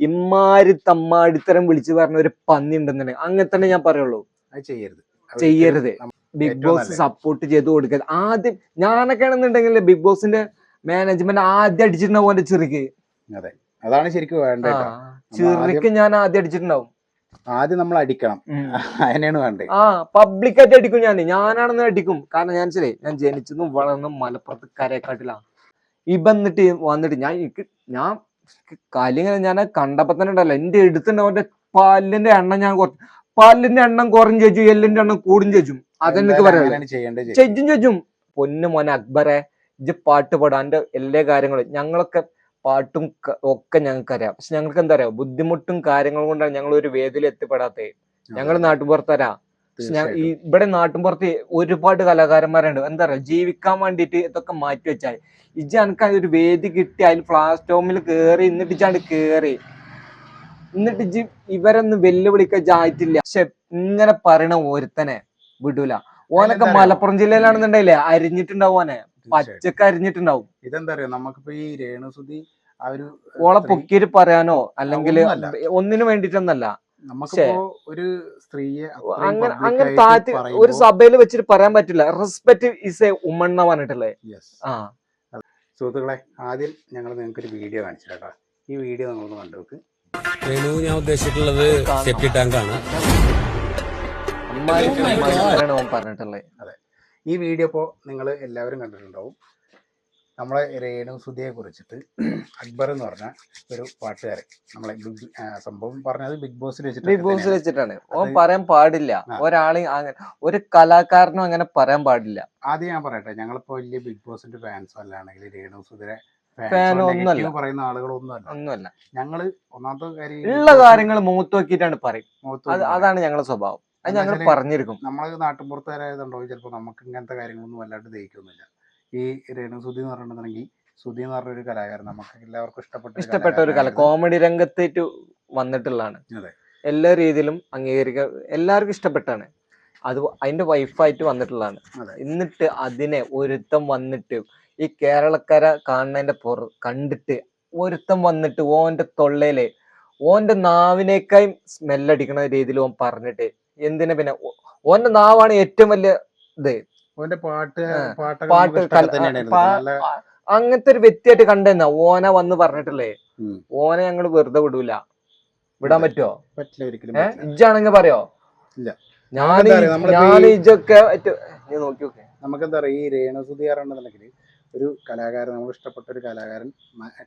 ഇമ്മാരി തമ്മാടിത്തരം വിളിച്ചു പറഞ്ഞ ഒരു പന്നി ഉണ്ടെന്നുണ്ടെങ്കിൽ അങ്ങനെ തന്നെ ഞാൻ പറയുള്ളൂ. അത് ചെയ്യരുത്. ചെയ്യരുത്. Big boss. സപ്പോർട്ട് ചെയ്ത് കൊടുക്കരുത്. ആദ്യം ഞാനൊക്കെ ആണെന്നുണ്ടെങ്കിൽ ബിഗ് ബോസിന്റെ മാനേജ്മെന്റ് ആദ്യം അടിച്ചിട്ടുണ്ടാവും എന്റെ ചെറുക്ക്. അതെ. അതാണ് ശരിക്കും വേണ്ടത്. ചെറുക്ക് ഞാൻ ആദ്യം അടിച്ചിട്ടുണ്ടാവും. ആദ്യം നമ്മൾ അടിക്കണം. അതിനാണ് വേണ്ടത്. ആ പബ്ലിക്കായിട്ട് അടിക്കും ഞാൻ. ഞാനാണെന്ന് അടിക്കും. കാരണം ഞാൻ ശരി ഞാൻ ജനിച്ചതും വളർന്നും മലപ്പുറത്ത് കരയെക്കാട്ടിലാണ്. ഇപ്പൊ എന്നിട്ട് വന്നിട്ട് ഞാൻ എനിക്ക് ഞാൻ കലിങ്ങനെ ഞാൻ കണ്ടപ്പോ തന്നെ ഉണ്ടല്ലോ എന്റെ എടുത്തുണ്ട് അവന്റെ പല്ലിന്റെ എണ്ണം ഞാൻ പല്ലിന്റെ എണ്ണം കുറഞ്ഞു ചേച്ചു എല്ലിന്റെ എണ്ണം കൂടും ചേച്ചും. അതെനിക്ക് ചേച്ചും. പറയാം ചെജും പൊന്നു മോനെ അക്ബറെ ഇജ് പാട്ട് പാടാ എന്റെ എല്ലാ കാര്യങ്ങളും. ഞങ്ങളൊക്കെ പാട്ടും ഒക്കെ ഞങ്ങൾക്ക് അറിയാം പക്ഷെ ഞങ്ങൾക്ക് എന്താ അറിയാം? ബുദ്ധിമുട്ടും കാര്യങ്ങളും കൊണ്ടാണ് ഞങ്ങൾ ഒരു വേദിയിൽ എത്തിപ്പെടാത്തത്. ഞങ്ങൾ നാട്ടുപുറത്തരാ? ഞാൻ ഈ. ഇവിടെ നാട്ടിൻപുറത്ത് ഒരുപാട് കലാകാരന്മാരുണ്ട്. എന്താ പറയാ ജീവിക്കാൻ വേണ്ടിയിട്ട് ഇതൊക്കെ മാറ്റി വെച്ചാൽ ഇജ്ജ് എനിക്ക് ഒരു വേദി കിട്ടി അതിൽ പ്ലാസ്റ്റോമിൽ കേറി എന്നിട്ട് ഇജ്ജാണ്ട് കേറി. എന്നിട്ട് ഇജ്ജ് ഇവരൊന്നും വെല്ലുവിളിക്കാൻ ജായിട്ടില്ല പക്ഷെ ഇങ്ങനെ പറയണ ഒരുത്തനെ വിടൂല. ഓനൊക്കെ? മലപ്പുറം ജില്ലയിലാണെന്നുണ്ടെങ്കിലേ അരിഞ്ഞിട്ടുണ്ടാവും ഓനെ. പച്ചക്ക് അരിഞ്ഞിട്ടുണ്ടാവും. ഇതെന്താ പറയാ നമുക്കിപ്പോ ഈ രേണുസുതി ആ ഒരു ഓളെ പൊക്കിയിട്ട് പറയാനോ? അല്ലെങ്കിൽ. ഒന്നിനു വേണ്ടിട്ടൊന്നല്ല ഒരു സ്ത്രീയെ അങ്ങനെ അങ്ങനെ താഴ്ത്തി ഒരു സഭയിൽ വെച്ചിട്ട് പറയാൻ പറ്റില്ല. റെസ്പെക്ട് ഇസ് എ ഉമ്മൺ എന്നാ പറഞ്ഞിട്ടല്ലേ. ആ. സുഹൃത്തുക്കളെ ആദ്യം ഞങ്ങൾ നിങ്ങൾക്ക് ഒരു വീഡിയോ കാണിച്ചു കേട്ടോ ഈ വീഡിയോ നിങ്ങളൊന്ന് കണ്ടു നോക്ക് ഞാൻ ഉദ്ദേശിച്ചിട്ടുള്ളത് സെപ്റ്റി ടാങ്ക് ആണ്. അമ്മാരി അമ്മാരിത്തരാണ് ഓൻ പറഞ്ഞിട്ടുള്ളത്? ഈ വീഡിയോ ഇപ്പോ നിങ്ങൾ എല്ലാവരും കണ്ടിട്ടുണ്ടാവും. നമ്മളെ രേണു സുധിയെ കുറിച്ചിട്ട് അക്ബർ എന്ന് പറഞ്ഞ ഒരു പാട്ടുകാരൻ. നമ്മളെ ബിഗ് സംഭവം പറഞ്ഞത് ബിഗ് ബോസിൽ വെച്ചിട്ട് ബിഗ് ബോസിൽ വെച്ചിട്ടാണ്. ഓൻ പറയാൻ പാടില്ല. ഒരാളെ അങ്ങനെ ഒരു കലാകാരനും അങ്ങനെ പറയാൻ പാടില്ല. ആദ്യം ഞാൻ പറയട്ടെ ഞങ്ങളിപ്പോ വലിയ ബിഗ് ബോസിന്റെ ഫാൻസോ അല്ലാണെങ്കിൽ രേണു സുധിരെ. പറയുന്ന ആളുകളൊന്നുമല്ല ഞങ്ങൾ ഒന്നാമത്തെ കാര്യം ഉള്ള കാര്യങ്ങൾ മൂത്ത് നോക്കിയിട്ടാണ് പറയും. അതാണ് ഞങ്ങളുടെ സ്വഭാവം. അത് ഞങ്ങൾ പറഞ്ഞിരിക്കും. നമ്മൾ നാട്ടിൻപുറത്തുകാരായതുണ്ടോ ചിലപ്പോ നമുക്ക് ഇങ്ങനത്തെ കാര്യങ്ങളൊന്നും വല്ലാണ്ട് ദഹിക്കൊന്നുമില്ല. ഈ രേണു സുധി എന്ന് പറഞ്ഞിട്ടുണ്ടെങ്കിൽ സുധി എന്ന് പറഞ്ഞ ഒരു കലാകാരൻ നമുക്ക് എല്ലാവർക്കും ഇഷ്ടപ്പെട്ട ഇഷ്ടപ്പെട്ട ഒരു കല കോമഡി രംഗത്തേക്ക് വന്നിട്ടുള്ളതാണ്. എല്ലാ രീതിയിലും അംഗീകരിക്ക എല്ലാവർക്കും ഇഷ്ടപ്പെട്ടാണ്. അത് അതിന്റെ വൈഫായിട്ട് വന്നിട്ടുള്ളതാണ്. എന്നിട്ട് അതിനെ ഒരുത്തം വന്നിട്ട് ഈ കേരളക്കര കാണുന്നതിന്റെ പുറ കണ്ടിട്ട് ഒരുത്തം വന്നിട്ട് ഓന്റെ തൊള്ളയിലെ ഓന്റെ നാവിനേക്കായും സ്മെല്ലടിക്കണ രീതിയിൽ ഓൻ പറഞ്ഞിട്ട് എന്തിനാ പിന്നെ ഓന്റെ നാവാണ് ഏറ്റവും വലിയ ഇത്. ഓന്റെ പാട്ട് പാട്ട് അങ്ങനത്തെ ഒരു വ്യക്തിയായിട്ട് കണ്ടെന്ന. ഓന വന്ന് പറഞ്ഞിട്ടില്ലേ. ഓനെ ഞങ്ങൾ വെറുതെ വിടൂല. വിടാൻ. പറ്റുമോ പറ്റില്ല ഒരിക്കലും ഇജ്ജാണെങ്കിൽ. പറയോ? ഇല്ല. ഞാൻ ഞാൻ ഇജൊക്കെ നോക്കി നോക്കെ. നമുക്കെന്താ പറയാ ഈ ആണെന്നുണ്ടെങ്കിൽ ഒരു കലാകാരൻ നമ്മൾ ഇഷ്ടപ്പെട്ട ഒരു കലാകാരൻ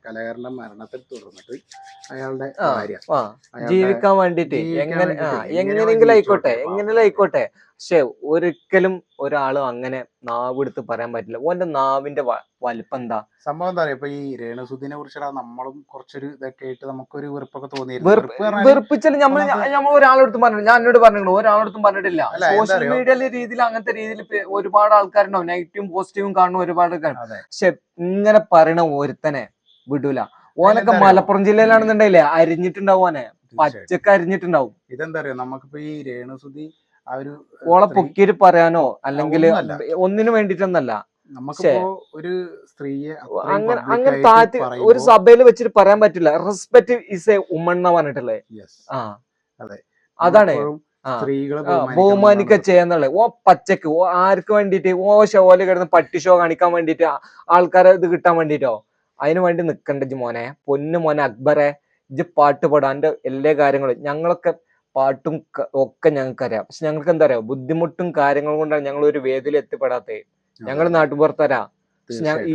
കലാകാരന്റെ മരണത്തിൽ തുടർന്നിട്ട് അയാളുടെ ഭാര്യ ജീവിക്കാൻ വേണ്ടിട്ട് എങ്ങനെ എങ്ങനെയെങ്കിലും എങ്ങനെയോ ആയിക്കോട്ടെ എങ്ങനെയെങ്കിലും ആയിക്കോട്ടെ. പക്ഷെ ഒരിക്കലും ഒരാളും അങ്ങനെ നാവ് എടുത്ത് പറയാൻ പറ്റില്ല. ഓന്റെ നാവിന്റെ വലിപ്പം എന്താ? സംഭവം എന്താ പറയാ ഇപ്പൊ ഈ രേണുസുദിനെ കുറിച്ചാ നമ്മളും കുറച്ചൊരു ഇതൊക്കെ ആയിട്ട് നമുക്കൊരു വെറുപ്പൊക്കെ തോന്നിയിരുന്നു. വെറുപ്പിച്ചാൽ നമ്മൾ നമ്മൾ ഒരാളെടുത്ത് പറഞ്ഞു ഞാൻ എന്നോട് പറഞ്ഞു ഒരാളെടുത്തും പറഞ്ഞിട്ടില്ല. സോഷ്യൽ? മീഡിയയിലെ രീതിയിൽ അങ്ങനത്തെ രീതിയിൽ ഒരുപാട് ആൾക്കാരുണ്ടാവും നെഗറ്റീവും പോസിറ്റീവും കാണുന്ന ഒരുപാട് പക്ഷെ ഇങ്ങനെ പറയണ ഒരുത്തനെ വിടൂല. ഓനൊക്കെ മലപ്പുറം ജില്ലയിലാണെന്നുണ്ടെങ്കിലേ അരിഞ്ഞിട്ടുണ്ടാവും ഓനെ. തീർച്ചയായിട്ടും. പച്ചക്ക് അരിഞ്ഞിട്ടുണ്ടാവും. ഇതെന്താ പറയാ നമുക്കിപ്പോ ഈ രേണുസുതി ആ ഒരു ഓളെ പൊക്കിയിട്ട് പറയാനോ? അല്ലെങ്കിൽ. ഒന്നിനു വേണ്ടിയിട്ടൊന്നല്ല. നമുക്കിപ്പോ ഒരു സ്ത്രീയെ അങ്ങനെ അങ്ങനെ താഴ്ത്തി ഒരു സഭയിൽ വെച്ചിട്ട് പറയാൻ പറ്റില്ല. റെസ്പെക്ട് ഇസ് എ ഉമ്മൺ എന്നാ പറഞ്ഞിട്ടല്ലേ? ആ. അതെ. അതാണ്. സ്ത്രീകളെ ബഹുമാനിക്ക എന്നാണ് ചെയ്യാന്നുള്ളത് ഓ പച്ചക്ക് ഓ ആർക്ക് വേണ്ടിയിട്ട്? ഓ ഷോൽ കിടന്ന് പട്ടി ഷോ കാണിക്കാൻ വേണ്ടിട്ട് ആൾക്കാരെ ഇത് കിട്ടാൻ വേണ്ടിട്ടോ അതിന് വേണ്ടി നിക്കണ്ട മോനെ. പൊന്നു മോനെ അക്ബറെ. ഇജ്ജ് പാട്ട് പാടാൻ എല്ലാ കാര്യങ്ങളും. ഞങ്ങളൊക്കെ പാട്ടും ഒക്കെ ഞങ്ങൾക്ക് അറിയാം പക്ഷെ ഞങ്ങൾക്ക് എന്താ പറയാ ബുദ്ധിമുട്ടും കാര്യങ്ങളും കൊണ്ടാണ് ഞങ്ങൾ ഒരു വേദിയിൽ എത്തിപ്പെടാത്തത്. ഞങ്ങൾ നാട്ടുപുറത്തരാ.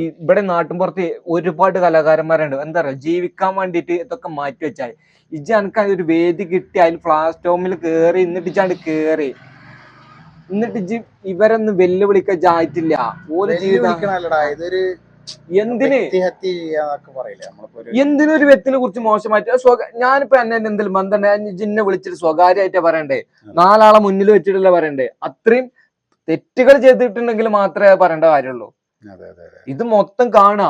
ഇവിടെ നാട്ടുമ്പുറത്ത് ഒരുപാട് കലാകാരന്മാരുണ്ട്. എന്താ പറയാ ജീവിക്കാൻ വേണ്ടിയിട്ട് ഇതൊക്കെ മാറ്റി വെച്ചാൽ ഇജ് എനിക്ക് ഒരു വേദി കിട്ടി അതിൽ പ്ലാസ്റ്റോമിൽ കേറി എന്നിട്ട് ഇജാണ് കേറി. എന്നിട്ട് ഇജ് ഇവരൊന്നും വെല്ലുവിളിക്കാൻ ജായിട്ടില്ല ഓരോ ജീവിതം എന്തിന്? ചെയ്യാന്നൊക്കെ പറയില്ലേ? എന്തിനൊരു വ്യക്തിനെ കുറിച്ച് മോശമായിട്ട് ഞാനിപ്പോ എന്നെ എന്തെങ്കിലും ബന്ധമുണ്ട് ജിന്നെ വിളിച്ചിട്ട് സ്വകാര്യമായിട്ട് പറയണ്ടേ? നാലാളെ മുന്നിൽ വെച്ചിട്ടല്ലേ പറയണ്ടേ? അത്രയും തെറ്റുകൾ ചെയ്തിട്ടുണ്ടെങ്കിൽ മാത്രമേ പറയേണ്ട കാര്യമുള്ളൂ. ഇത് മൊത്തം കാണാ.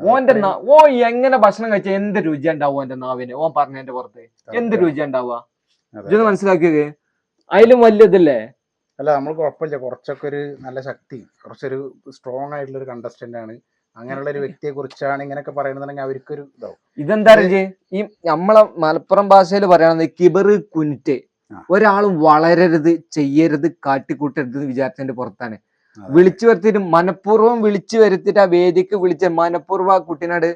ഓന്റെ ഓ എങ്ങനെ ഭക്ഷണം കഴിച്ച എന്ത് രുചി ഉണ്ടാവും ഓന്റെ നാവിന്? ഓൻ പറഞ്ഞതിന്റെ പുറത്ത്. എന്ത് രുചി ഉണ്ടാവുക. ഇതൊന്ന് മനസ്സിലാക്കിയത് അതിലും വലിയതല്ലേ അല്ല നമ്മൾ കുഴപ്പമില്ല. കുറച്ചൊക്കെ ഒരു നല്ല ശക്തി കുറച്ചൊരു സ്ട്രോങ് ആയിട്ടുള്ള ഒരു കണ്ടസ്റ്റന്റ് ആണ്. അങ്ങനെയുള്ള ഒരു വ്യക്തിയെ കുറിച്ചാണ് ഇങ്ങനെയൊക്കെ പറയുന്നുണ്ടെങ്കിൽ അവർക്കൊരു ഇതാവും. ഇതെന്താ ഈ നമ്മളെ മലപ്പുറം ഭാഷയിൽ പറയണത് കിബർ കുനിറ്റ് ഒരാളും ഒരാൾ വളരരുത് ചെയ്യരുത് കാട്ടിക്കൂട്ടരുത് എന്ന് വിചാരിച്ചതിന്റെ പുറത്താണ്. വിളിച്ചു വരുത്തിയിട്ട് മനഃപൂർവം വിളിച്ചു വരുത്തിയിട്ട് ആ വേദിക്ക് വിളിച്ച മനഃപൂർവം ആ കുട്ടീനോട്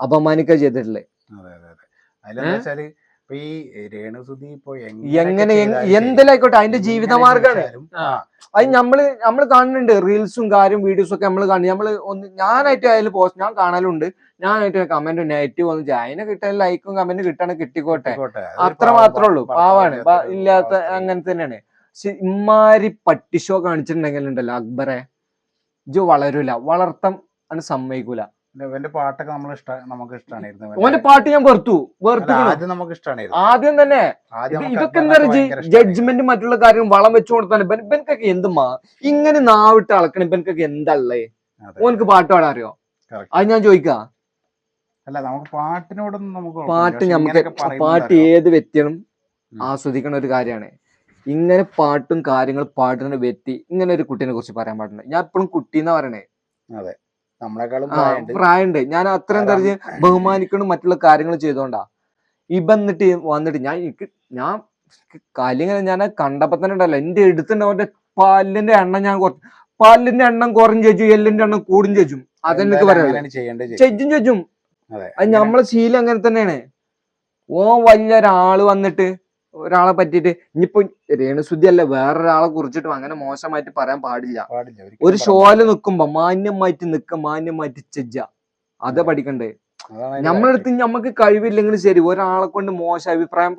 അപമാനിക്കുക ചെയ്തിട്ടില്ലേ അതെ അതെ അതെ. അതിലെന്താ വെച്ചാൽ ഇപ്പൊ ഈ രേണുസുതി ഇപ്പൊ എങ്ങനെ എന്തിലായിക്കോട്ടെ അതിന്റെ ജീവിതമാർഗാണ്. അത് നമ്മൾ നമ്മൾ കാണുന്നുണ്ട് റീൽസും കാര്യം വീഡിയോസും ഒക്കെ നമ്മൾ കാണുന്നു നമ്മൾ ഒന്ന് ഞാനായിട്ട് അതിൽ പോസ്റ്റ് ഞാൻ കാണലുണ്ട്. ഞാനായിട്ട് കമന്റ് നെഗറ്റീവ് വന്ന് അതിനെ കിട്ടാൻ ലൈക്കും കമന്റ് കിട്ടണ കിട്ടിക്കോട്ടെ. അത്ര മാത്രമേ ഉള്ളൂ. പാവാണ്. ഇല്ലാത്ത അങ്ങനെ തന്നെയാണ്. ഇമ്മാരി ഇമാരി പട്ടിഷോ കാണിച്ചിട്ടുണ്ടെങ്കിൽ ഉണ്ടല്ലോ അക്ബറെ. ഇജ് വളരൂല. വളർത്തം അത് സമ്മതിക്കൂല. ഇവന്റെ പാട്ടൊക്കെ നമ്മൾ ഇഷ്ട നമുക്ക് ഓന്റെ പാട്ട് ഞാൻ വെറുത്തു വെറുത്തു ആദ്യം നമുക്ക് ആദ്യം തന്നെ ഇതൊക്കെ എന്താ. ജഡ്ജ്മെന്റ് മറ്റുള്ള കാര്യം വളം വെച്ചു കൊടുത്താണ് ഇവൻ ഇവനക്കൊക്കെ എന്ത് മാ ഇങ്ങനെ നാവിട്ട് അളക്കണം ഇവനക്കൊക്കെ എന്തല്ലേ അതെ. ഓനക്ക് പാട്ട് പാടാൻ അറിയോ. അത് ഞാൻ ചോദിക്കാ. അല്ല നമുക്ക് പാട്ടിനോടൊന്നും നമുക്ക് പാട്ട് നമുക്ക് പാട്ട്? ഏത് വ്യക്തിയും ആസ്വദിക്കണ ഒരു കാര്യമാണ്. ഇങ്ങനെ പാട്ടും കാര്യങ്ങളും പാടുന്ന വ്യക്തി ഇങ്ങനെ ഒരു കുട്ടീനെ കുറിച്ച് പറയാൻ പാടില്ല ഞാൻ എപ്പോഴും കുട്ടി എന്നാ പറയണേ നമ്മളെക്കാളും പ്രായമുണ്ട്. ഞാൻ അത്രയും തരച്ച് ബഹുമാനിക്കണം മറ്റുള്ള കാര്യങ്ങൾ ചെയ്തോണ്ടാ. ഇവ എന്നിട്ട് വന്നിട്ട് ഞാൻ എനിക്ക് ഞാൻ കലിങ്ങനെ ഞാൻ കണ്ടപ്പോ തന്നെ ഉണ്ടല്ലോ എന്റെ എടുത്തുണ്ട് അവന്റെ പല്ലിന്റെ എണ്ണം ഞാൻ കുറച്ച് പല്ലിന്റെ എണ്ണം കുറഞ്ഞു ചേച്ചു എല്ലിന്റെ എണ്ണം കൂടും ചേച്ചും. അതെനിക്ക് പറയാം ചേച്ചും. ചേച്ചും അതെ. അത് നമ്മളെ ശീലം അങ്ങനെ തന്നെയാണ്. ഓ വലിയ ഒരാൾ വന്നിട്ട് ഒരാളെ പറ്റിയിട്ട് ഇനിയിപ്പോ രേണുസുദ്ധി അല്ല വേറൊരാളെ കുറിച്ചിട്ടും അങ്ങനെ മോശമായിട്ട് പറയാൻ പാടില്ല. ഒരു ഷോൽ ഷോയിൽ. നിൽക്കുമ്പോ മാന്യമായിട്ട് നിക്ക മാന്യമായിട്ട് ചെജ്ജ. അത്. പഠിക്കണ്ടേ? നമ്മളടുത്ത് നമുക്ക് കഴിവില്ലെങ്കിൽ ശരി ഒരാളെ കൊണ്ട് മോശം അഭിപ്രായം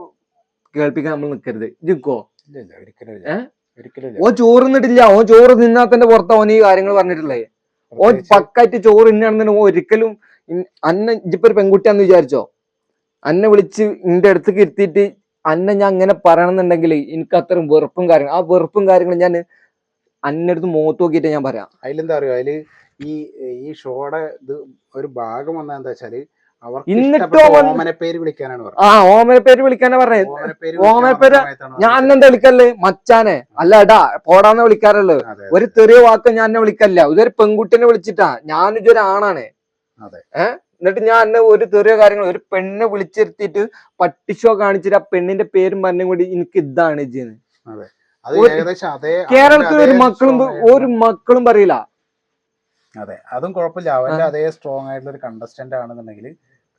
കേൾപ്പിക്കാൻ നമ്മൾ നിക്കരുത്. ഇതിക്കോ. ഓ ചോറ് നിന്നിട്ടില്ല ഓ ചോറ് നിന്നാ തന്നെ പുറത്താ ഓൻ ഈ കാര്യങ്ങൾ പറഞ്ഞിട്ടില്ലേ ഓ പക്കായിട്ട് ചോറ് ഇന്നാണെന്ന് ഓ ഒരിക്കലും അന്ന ഇപ്പൊ ഒരു പെൺകുട്ടിയാന്ന് വിചാരിച്ചോ? അന്നെ വിളിച്ച് ഇന്റെ അടുത്തേക്ക് ഇരുത്തിയിട്ട് അന്നെ ഞാൻ അങ്ങനെ പറയണമെന്നുണ്ടെങ്കിൽ എനിക്ക് അത്രയും വെറുപ്പും കാര്യങ്ങളും ആ വെറുപ്പും കാര്യങ്ങളും ഞാൻ അന്നടുത്ത് മുഖത്ത് നോക്കിയിട്ട് ഞാൻ പറയാം. അതിലെന്താ പറയുക അതിൽ ഈ ഈ ഷോയുടെ ഇത് ഒരു ഭാഗം വന്ന എന്താ വെച്ചാൽ എന്നിട്ടും ഓമന പേര് വിളിക്കാനാണ് ആ ഓമന പേര് വിളിക്കാനാ പറഞ്ഞത് ഓമനപ്പേര് ഓമനപ്പേര് ഞാൻ അന്നെന്താ വിളിക്കല്ലേ മച്ചാനെ. അല്ല എടാ പോടാന്ന് വിളിക്കാറുള്ളു. ഒരു ചെറിയ വാക്ക് ഞാൻ എന്നെ വിളിക്കല്ല ഇതൊരു പെൺകുട്ടിനെ വിളിച്ചിട്ടാ. ഞാൻ ഇതൊരു ആണാണ് അതെ. എന്നിട്ട് ഞാൻ എന്നെ ഒരു ചെറിയ കാര്യങ്ങൾ ഒരു പെണ്ണെ വിളിച്ചിരുത്തിയിട്ട് പട്ടിഷോ കാണിച്ചിട്ട് ആ പെണ്ണിന്റെ പേരും പറഞ്ഞും കൂടി എനിക്ക് ഇതാണ് ചെയ്യുന്നത് ഏകദേശം കേരളത്തിൽ ഒരു മക്കളും ഒരു മക്കളും പറയില്ല. അതെ. അതും കുഴപ്പമില്ല. അവന്റെ അതേ സ്ട്രോങ് ആയിട്ടുള്ള ഒരു കണ്ടസ്റ്റന്റ് ആണെന്നുണ്ടെങ്കിൽ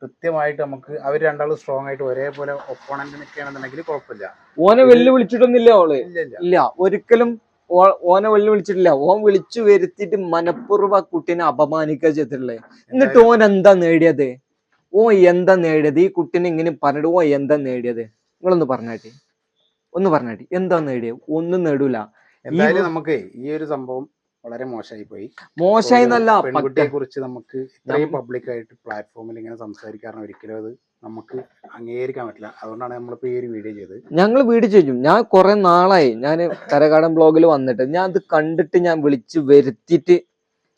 കൃത്യമായിട്ട് നമുക്ക് അവർ രണ്ടാളും സ്ട്രോങ് ആയിട്ട് ഒരേപോലെ ഒപ്പോണന്റ് നിൽക്കുകയാണെന്നുണ്ടെങ്കിൽ കുഴപ്പമില്ല. ഓനെ വെല്ലു വിളിച്ചിട്ടൊന്നുമില്ല അവൾ. ഇല്ല ഇല്ല. ഇല്ല. ഒരിക്കലും ഓനെ വെള്ളി വിളിച്ചിട്ടില്ല. ഓൻ വിളിച്ചു വരുത്തിയിട്ട് മനഃപൂർവം ആ കുട്ടീനെ അപമാനിക്കുക ചെയ്തിട്ടുള്ളത് എന്നിട്ട് ഓൻ എന്താ നേടിയത്? ഓ എന്താ നേടിയത്? ഈ കുട്ടീനെ ഇങ്ങനെ പറഞ്ഞിട്ട് ഓ എന്താ നേടിയത്? നിങ്ങളൊന്ന് പറഞ്ഞാട്ടി. ഒന്ന് പറഞ്ഞാട്ടി. എന്താ നേടിയത് ഒന്നും നേടൂല. എന്തായാലും നമുക്ക് ഈ ഒരു സംഭവം വളരെ മോശമായി പോയി. മോശമായി എന്നല്ല പെൺകുട്ടിയെ കുറിച്ച് നമുക്ക് ഇത്രയും പബ്ലിക് ആയിട്ട് പ്ലാറ്റ്ഫോമിൽ ഇങ്ങനെ സംസാരിക്കാറുണ്ട് ഒരിക്കലും അത് നമുക്ക് അംഗീകരിക്കാൻ പറ്റില്ല. അതുകൊണ്ടാണ് നമ്മൾ ഈ ഒരു വീഡിയോ ചെയ്തത്. ഞങ്ങൾ വീഡിയോ ചെയ്യും. ഞാൻ കുറെ നാളായി ഞാൻ കരകാടൻ ബ്ലോഗിൽ വന്നിട്ട്. ഞാൻ അത് കണ്ടിട്ട് ഞാൻ വിളിച്ച് വരുത്തിയിട്ട്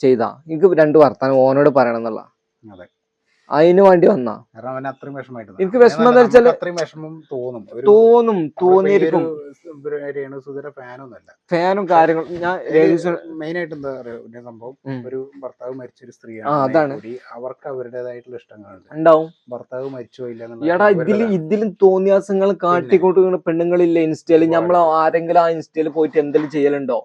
ചെയ്താ. എനിക്ക് രണ്ട് വർത്താനം ഓനോട് പറയണം എന്നുള്ള. അതെ. അതിന് വേണ്ടി വന്നാ. കാരണം അവന് അത്രയും എനിക്ക് വിഷമം എന്ന് വെച്ചാൽ അത്രയും വിഷമം തോന്നും. തോന്നും തോന്നിയിരിക്കും. രേണുസുധര ഫാനൊന്നുമല്ല. ഫാനും കാര്യങ്ങളും ഞാൻ മെയിൻ ആയിട്ട് എന്താ പറയുക സംഭവം? ഒരു ഭർത്താവ് മരിച്ച ഒരു സ്ത്രീയാണ് അതാണ്. അവർക്ക് അവരുടേതായിട്ടുള്ള ഇഷ്ടങ്ങളുണ്ട്. ഉണ്ടാവും. ഭർത്താവ് മരിച്ചോ ഇല്ല എടാ ഇതിൽ ഇതിലും തോന്നിയാസങ്ങൾ കാട്ടിക്കൂട്ടുന്ന പെണ്ണുങ്ങളില്ല ഇൻസ്റ്റയിൽ? നമ്മൾ ആരെങ്കിലും ആ ഇൻസ്റ്റയിൽ പോയിട്ട് എന്തെങ്കിലും ചെയ്യലുണ്ടോ?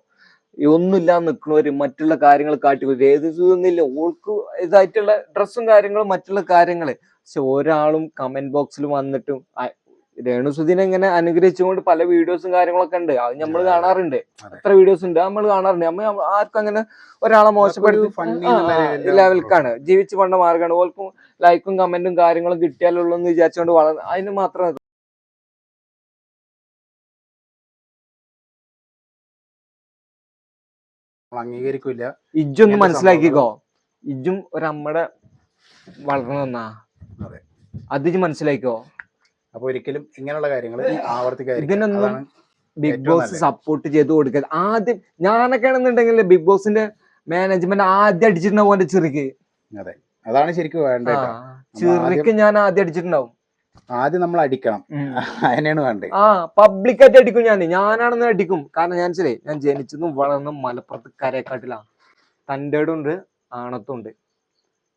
ഈ ഒന്നുമില്ല നിൽക്കുന്നവര് മറ്റുള്ള കാര്യങ്ങൾ കാട്ടി ഏത് ഇതൊന്നുമില്ല ഓൾക്ക് ഇതായിട്ടുള്ള ഡ്രസ്സും കാര്യങ്ങളും മറ്റുള്ള കാര്യങ്ങൾ. പക്ഷെ ഒരാളും കമന്റ് ബോക്സിൽ വന്നിട്ടും രേണു രേണുസുദിനെ ഇങ്ങനെ അനുഗ്രഹിച്ചുകൊണ്ട് പല വീഡിയോസും കാര്യങ്ങളൊക്കെ ഉണ്ട്. അത് നമ്മൾ. കാണാറുണ്ട്. എത്ര വീഡിയോസ് ഉണ്ട്? നമ്മൾ കാണാറുണ്ട്. നമ്മൾ ആർക്കും അങ്ങനെ ഒരാളെ മോശപ്പെടുത്തി ലെവൽക്കാണ് ജീവിച്ചു പണ്ട മാർഗമാണ് ഓൾക്കും ലൈക്കും കമന്റും കാര്യങ്ങളും കിട്ടിയാലുള്ളൂ എന്ന് വിചാരിച്ചുകൊണ്ട് വളർന്നു അതിന് മാത്രം അംഗീകരിക്കില്ല. ഇജ്ജൊന്ന് മനസ്സിലാക്കിക്കോ. ഇജ്ജും ഒരമ്മടെ വളർന്നാ അതെ. അത് ഇജ്ജ് മനസ്സിലാക്കിക്കോ. അപ്പൊ ഒരിക്കലും ഇങ്ങനെയുള്ള കാര്യങ്ങൾ ഇതിനൊന്നും ബിഗ് ബോസ്. സപ്പോർട്ട് ചെയ്ത് കൊടുക്കരുത്. ആദ്യം ഞാനൊക്കെ ആണെന്നുണ്ടെങ്കിൽ ബിഗ് ബോസിന്റെ മാനേജ്മെന്റ് ആദ്യം അടിച്ചിട്ടുണ്ടാവും ഓന്റെ അതെ. അതാണ് ശരിക്കും വേണ്ടത് ആ, കേട്ടോ. ചെറിക്ക് ഞാൻ ആദ്യം അടിച്ചിട്ടുണ്ടാവും. ആദ്യം നമ്മൾ അടിക്കണം. അതിനാണ് വേണ്ടത്. ആ പബ്ലിക്കായിട്ട് അടിക്കും ഞാൻ ഞാനാണെന്ന് അടിക്കും. കാരണം ഞാൻ ശരി ഞാൻ ജനിച്ചതും വളർന്നും മലപ്പുറത്ത് കരേക്കാട്ടിലാണ് തന്റെ ഉണ്ട് ആണത്തും ഉണ്ട്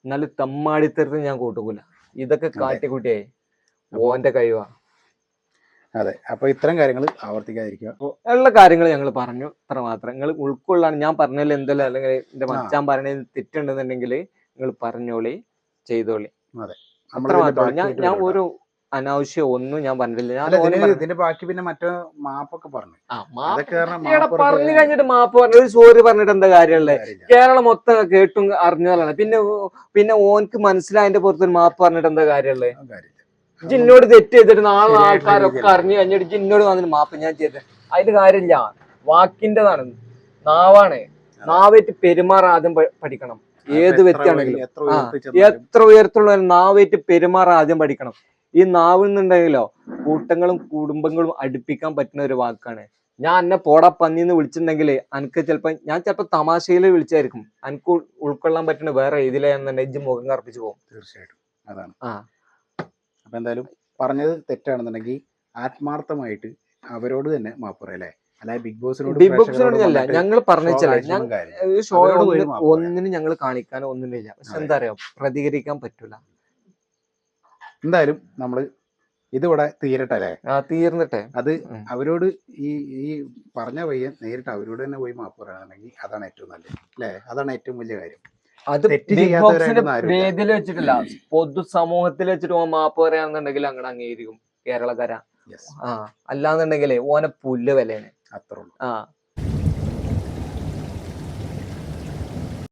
എന്നാലും തമ്മാടിത്തരത്തിൽ ഞാൻ കൂട്ടുകൂല. ഇതൊക്കെ. കാട്ടിക്കൂട്ടിയേ ഓന്റെ കഴിവാ. അതെ. അപ്പൊ ഇത്തരം കാര്യങ്ങൾ ആവർത്തിക്കാതിരിക്കുക. ഉള്ള കാര്യങ്ങൾ ഞങ്ങൾ പറഞ്ഞു. ഇത്ര മാത്രം. നിങ്ങൾ ഉൾക്കൊള്ളാണ് ഞാൻ പറഞ്ഞതിൽ എന്തെല്ലാം അല്ലെങ്കിൽ എന്റെ മച്ചാൻ പറഞ്ഞതിൽ തെറ്റുണ്ടെന്നുണ്ടെങ്കിൽ നിങ്ങൾ പറഞ്ഞോളി ചെയ്തോളി. അതെ. അത്ര മാത്രം. ഞാൻ ഞാൻ ഓരോ ഒരു അനാവശ്യം ഒന്നും ഞാൻ പറഞ്ഞിട്ടില്ല. ഞാൻ ഇതിന്റെ ബാക്കി പിന്നെ മറ്റേ മാപ്പൊക്കെ പറഞ്ഞു. പറഞ്ഞു കഴിഞ്ഞിട്ട് മാപ്പ് പറഞ്ഞു ഒരു സോറി പറഞ്ഞിട്ട് എന്താ കാര്യമല്ലേ. കേരളം മൊത്തം കേട്ടും അറിഞ്ഞതാണ് പിന്നെ പിന്നെ ഓൻക്ക് മനസ്സിലായതിന്റെ പുറത്ത് ഒരു മാപ്പ് പറഞ്ഞിട്ട് എന്താ കാര്യമല്ലേ. ജിന്നോട് തെറ്റ് ചെയ്തിട്ട് നാളെ ആൾക്കാരൊക്കെ. അറിഞ്ഞു കഴിഞ്ഞിട്ട് ജിന്നോട് വന്നിട്ട് മാപ്പ് ഞാൻ ചെയ്തത് അതിന് കാര്യമില്ല. വാക്കിന്റെതാണ്. നാവാണ്. നാവേറ്റ് പെരുമാറാൻ ആദ്യം പഠിക്കണം. ഏത് വ്യക്തിയാണെങ്കിലും. എത്ര ആ, ഉയർത്തി ചെന്നാലും. എത്ര ഉയരത്തുള്ള നാവേറ്റ് പെരുമാറാൻ ആദ്യം പഠിക്കണം. ഈ നാവിൽ നിന്നുണ്ടെങ്കിലോ കൂട്ടങ്ങളും കുടുംബങ്ങളും അടുപ്പിക്കാൻ പറ്റുന്ന ഒരു വാക്കാണ്. ഞാൻ എന്നെ പോടാ പന്നി എന്ന് വിളിച്ചിട്ടുണ്ടെങ്കിൽ എനിക്ക് ചിലപ്പോ ഞാൻ ചിലപ്പോ തമാശയിൽ വിളിച്ചായിരിക്കും. എനിക്ക് ഉൾക്കൊള്ളാൻ പറ്റുന്ന വേറെ രീതിയിലാണെന്നുണ്ടെങ്കിൽ ഇജ്ജ് മുഖം കറുപ്പിച്ച് പോകും. തീർച്ചയായിട്ടും. അതാണ്. ആ. അപ്പൊ എന്തായാലും പറഞ്ഞത് തെറ്റാണെന്നുണ്ടെങ്കിൽ ആത്മാർത്ഥമായിട്ട് അവരോട് തന്നെ മാപ്പ് പറയല്ലേ അല്ലാതെ ബിഗ് ബോസിനോട് ബിഗ് അല്ല ഞങ്ങൾ പറഞ്ഞല്ലേ ഞാൻ ഈ ഷോ അവരോട് പോയി ഒന്ന് മാപ്പ് പറയാം. ഒന്നിനും ഞങ്ങൾ കാണിക്കാനോ ഒന്നിനില്ല പക്ഷെ എന്താ അറിയോ? പ്രതികരിക്കാൻ പറ്റൂല. എന്തായാലും നമ്മൾ ഇതിവിടെ തീരട്ടെ അല്ലേ തീർന്നിട്ടെ. അത് അവരോട് ഈ ഈ പറഞ്ഞ പയ്യൻ നേരിട്ട് അവരോട് തന്നെ പോയി മാപ്പ് പറയുകയാണെങ്കിൽ അതാണ് ഏറ്റവും നല്ലത്. അല്ലേ? അതാണ് ഏറ്റവും വലിയ കാര്യം. അത്. വേദിയിൽ വെച്ചിട്ടില്ല. പൊതുസമൂഹത്തിൽ വെച്ചിട്ട് ഓൻ മാപ്പ് പറയാന്നുണ്ടെങ്കിൽ അങ്ങനെ അംഗീകരിക്കും കേരളക്കര. ആ അല്ലാന്നുണ്ടെങ്കിലേ ഓനെ പുല്ല് വിലയാണ്. അത്രേ ഉള്ളൂ. ആ